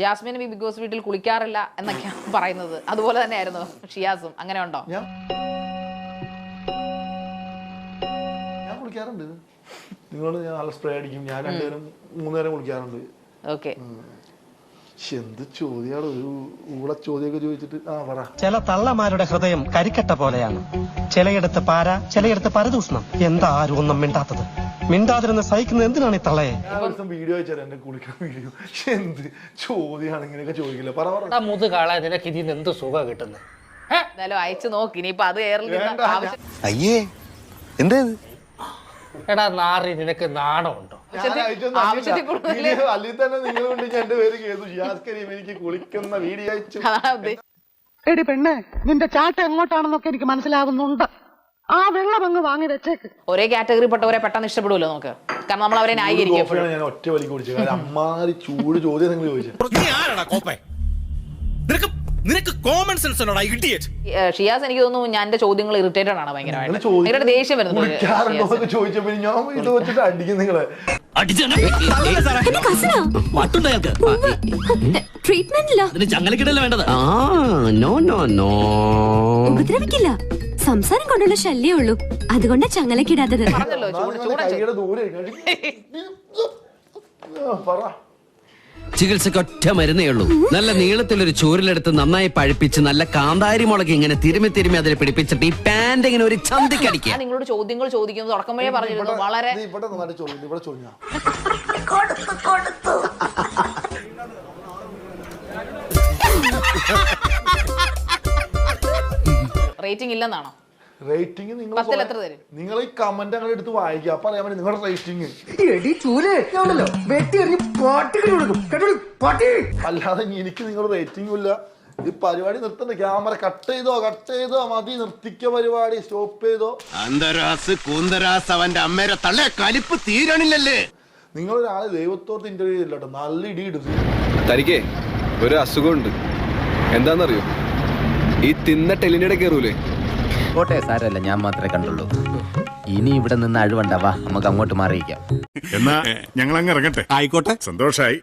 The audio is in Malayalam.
ജാസ്മിനും ഈ ബിഗ് ബോസ് വീട്ടിൽ കുളിക്കാറില്ല എന്നൊക്കെയാണ് പറയുന്നത്. അതുപോലെ തന്നെയായിരുന്നു ഷിയാസും. അങ്ങനെ ഉണ്ടോ? ഞാൻ ഞാൻ കുളിക്കാറുണ്ട്. നിങ്ങളോട് ഞാൻ നല്ല സ്പ്രേ അടിക്കും. ഞാൻ രണ്ടുപേരും മൂന്നുനേരം കുളിക്കാറുണ്ട്. ഓക്കെ. ശ്ശെ, എന്ത് ചോദ്യമാണ് ഒരു ഊള ചോദ്യമൊക്കെ ചോദിച്ചിട്ട്. ആ പറ. ചില തള്ളമാരുടെ ഹൃദയം കരിക്കട്ട പോലെയാണ്. ചിലയിടത്ത് പാര ചിലയിടത്ത് പരദൂഷണം. എന്താ ആരും ഒന്നും മിണ്ടാത്തത്? മിണ്ടാതിരുന്ന് സഹിക്കുന്നത് എന്തിനാണ് ഈ തള്ളയെ? ഞാൻ ഒരു ദിവസം വീഡിയോ അയച്ചാൽ എന്റെ കുളിക്കാൻ വീഡിയോ എന്ത് ചോദ്യമാണ് ഇങ്ങനെയൊക്കെ ചോദിക്കില്ല? പറ പറ. മുതുകാളെ നിനക്ക് ഇതിന് എന്ത് സുഖം കിട്ടുന്നത് എന്തായാലും അയച്ചു നോക്കി. ഇനിയിപ്പൊ അത് എയറിൽ വേണ്ട, നിന്ന് ആവശ്യം അയ്യേ എന്തേത് എടാ നാറി നിനക്ക് നാണമുണ്ടോ? ഞാൻ അയച്ചൊന്നും ആവശ്യത്തിൽ അല്ല. കൂടുതൽ വീഡിയോ അല്ലെങ്കിൽ തന്നെ നിങ്ങൾ കൊണ്ട് ഞാൻ എന്റെ പേര് കേട്ടു ഷിയാസ് കരീം എനിക്ക് കുളിക്കുന്ന വീഡിയോ അയച്ചു. അതാണ് ഉദ്ദേശിച്ചത്. എടി പെണ്ണെ നിന്റെ ചാട്ട എങ്ങോട്ടാണെന്നൊക്കെ എനിക്ക് മനസ്സിലാവുന്നുണ്ട്. ആ വെള്ളം അങ്ങ് വാങ്ങി വെച്ചേക്ക്. ഒരേ കാറ്റഗറി പെട്ടവരെ പെട്ടെന്ന് ഇഷ്ടപ്പെടുമല്ലോ നമുക്ക്? കാരണം നമ്മൾ അവരെ ന്യായീകരിക്കും എപ്പോഴും കോഫിയാണ് ഞാൻ ഒറ്റ വലിക്ക് കുടിച്ചത്. കാരണം അമ്മാതിരി ചൂട് ചോദ്യം നിങ്ങൾ ചോദിച്ചത്. നീ ആരാടാ കോപ്പേ? നിനക്ക് നിനക്ക് കോമൺ സെൻസ് ഉണ്ടോടാ ഇഡിയറ്റ്? ഏഹ് ഷിയാസ് എനിക്ക് തോന്നുന്നു ഞാൻ എന്റെ ചോദ്യങ്ങൾ ഇറിറ്റേറ്റഡ് ആണ് ഭയങ്കരമായിട്ട്. ഭയങ്കര ദേഷ്യം വരുന്നു കുളിക്കാറുണ്ടോ എന്നൊക്കെ ചോദിച്ചപ്പോ ഞാൻ ഇത് വെച്ചിട്ട് അടിക്കും നിങ്ങളെ. ട്രീറ്റ്മെന്റില്ല ചങ്ങലക്കിടല്ല വേണ്ടത്. ആ നോ നോ നോ ഉപദ്രവിക്കില്ല. സംസാരം കൊണ്ടുള്ള ശല്യേ ഉള്ളൂ. അതുകൊണ്ട് ചങ്ങലക്കിടാത്തത് പറഞ്ഞല്ലോ ചൂട് ഒന്നാമത് കൈയുടെ ദൂരെ ആ, പറ. ചികിത്സക്ക് ഒറ്റ മരുന്നേ ഉള്ളൂ. നല്ല നീളത്തിലൊരു ചൂരിലെടുത്ത് നന്നായി പഴുപ്പിച്ച് നല്ല കാന്താരി മുളക് ഇങ്ങനെ തിരുമി തിരുമി അതിൽ പിടിപ്പിച്ചിട്ട് ഈ പാന്റ് ഇങ്ങനെ ഒരു ചന്തിക്കടിക്കുക ഞാൻ നിങ്ങളോട് ചോദ്യങ്ങൾ ചോദിക്കുന്നത് തുടക്കം വഴി പറഞ്ഞിരുന്നു. ഇവിടെ- വളരെ ഇത് ഇവിടെ നന്നായിട്ട് ഇവിടെ റേറ്റിംഗ് ഇല്ലെന്നാണോ? റേറ്റിംഗ് നിങ്ങൾ പത്തിൽ എത്ര തരും? നിങ്ങൾ ഈ കമന്റ് അങ്ങനെ എടുത്ത് വായിക്കുക അപ്പൊ അറിയാൻ പറ്റും നിങ്ങളുടെ റേറ്റിംഗ് എടി ചൂലേ. ഞാണല്ലോ വെട്ടി എറിഞ്ഞ് പാട്ടിക്ക് കൊടുക്കും. കേട്ടോ പാട്ടി. അല്ലാതെ ഇനി എനിക്ക് നിങ്ങളുടെ റേറ്റിംഗും ഇല്ല. ഈ പരിപാടി നിർത്തണ്ട. ക്യാമറ കട്ട് ചെയ്തോ കട്ട് ചെയ്തോ മതി. നിർത്തിക്ക പരിപാടി. സ്റ്റോപ്പ് ചെയ്തോ. അന്തരാസ് കൂന്തരാസ് അവന്റെ അമ്മേരെ തള്ളേ കലിപ്പ് തീരണില്ലല്ലേ? നിങ്ങൾ ഒരാളെ ദൈവത്തോർത്ത് ഇന്റർവ്യൂ ചെയ്തില്ല കേട്ടോ നല്ല ഇടി ഇടും. തനിക്കേ ഒരു അസുഖമുണ്ട്. എന്താണെന്നറിയോ? ഈ തിന്ന ടെലിനിടെ കയറൂലേ? കോട്ടെ സാരല്ല ഞാൻ മാത്രമേ കണ്ടുള്ളൂ. ഇനി ഇവിടെ നിന്ന് അഴുവണ്ടാവാ വാ നമുക്ക് അങ്ങോട്ട് മാറിയിക്കാം എന്നാ ഞങ്ങൾ അങ്ങ് ഇറങ്ങട്ടെ. ആയിക്കോട്ടെ. സന്തോഷായി.